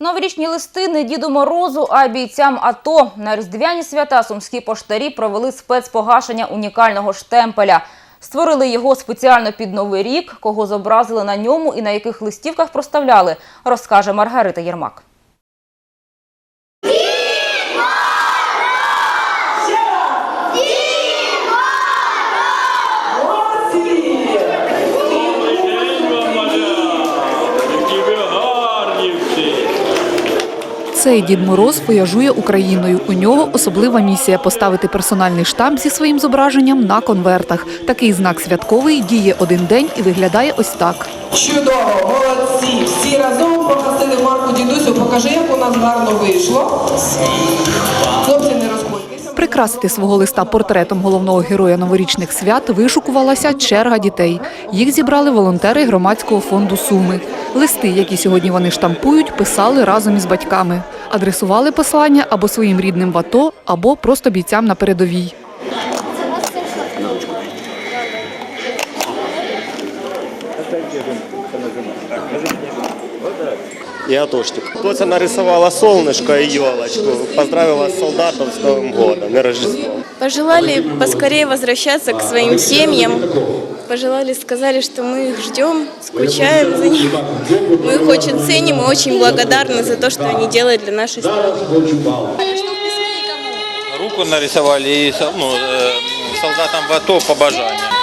Новорічні листи не Діду Морозу, а бійцям АТО. На різдвяні свята сумські поштарі провели спецпогашення унікального штемпеля. Створили його спеціально під Новий рік. Кого зобразили на ньому і на яких листівках проставляли, розкаже Маргарита Єрмак. Цей Дід Мороз вояжує Україною. У нього особлива місія поставити персональний штамп зі своїм зображенням на конвертах. Такий знак святковий діє один день і виглядає ось так. Чудово, молодці! Всі разом погасили марку дідусю. Покажи, як у нас гарно вийшло. Прикрасити свого листа портретом головного героя новорічних свят вишукувалася черга дітей. Їх зібрали волонтери громадського фонду Суми. Листи, які сьогодні вони штампують, писали разом із батьками. Адресували послання або своїм рідним в АТО, або просто бійцям на передовій. И Атошник. Тося нарисовала солнышко и елочку. Поздравила солдатов с Новым годом и Рождеством. Пожелали поскорее возвращаться к своим семьям. Пожелали, сказали, что мы их ждем, скучаем за них. Мы их очень ценим и очень благодарны за то, что они делают для нашей страны. Руку нарисували і ну, е, солдатам в АТО. А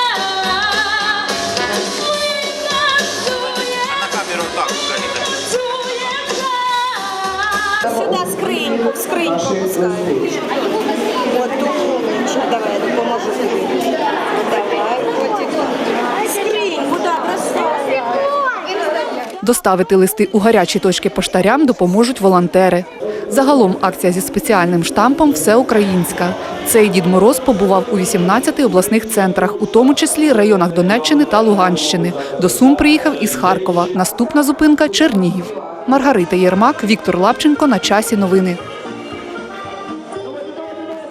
Сюда скриньку, в скриньку пускай. Вот тут. Давай, допоможу тобі. Давай, котик. Скриньку, да, бросай. Доставити листи у гарячі точки поштарям допоможуть волонтери. Загалом акція зі спеціальним штампом всеукраїнська. Цей Дід Мороз побував у 18 обласних центрах, у тому числі районах Донеччини та Луганщини. До Сум приїхав із Харкова. Наступна зупинка Чернігів. Маргарита Єрмак, Віктор Лапченко. На часі новини.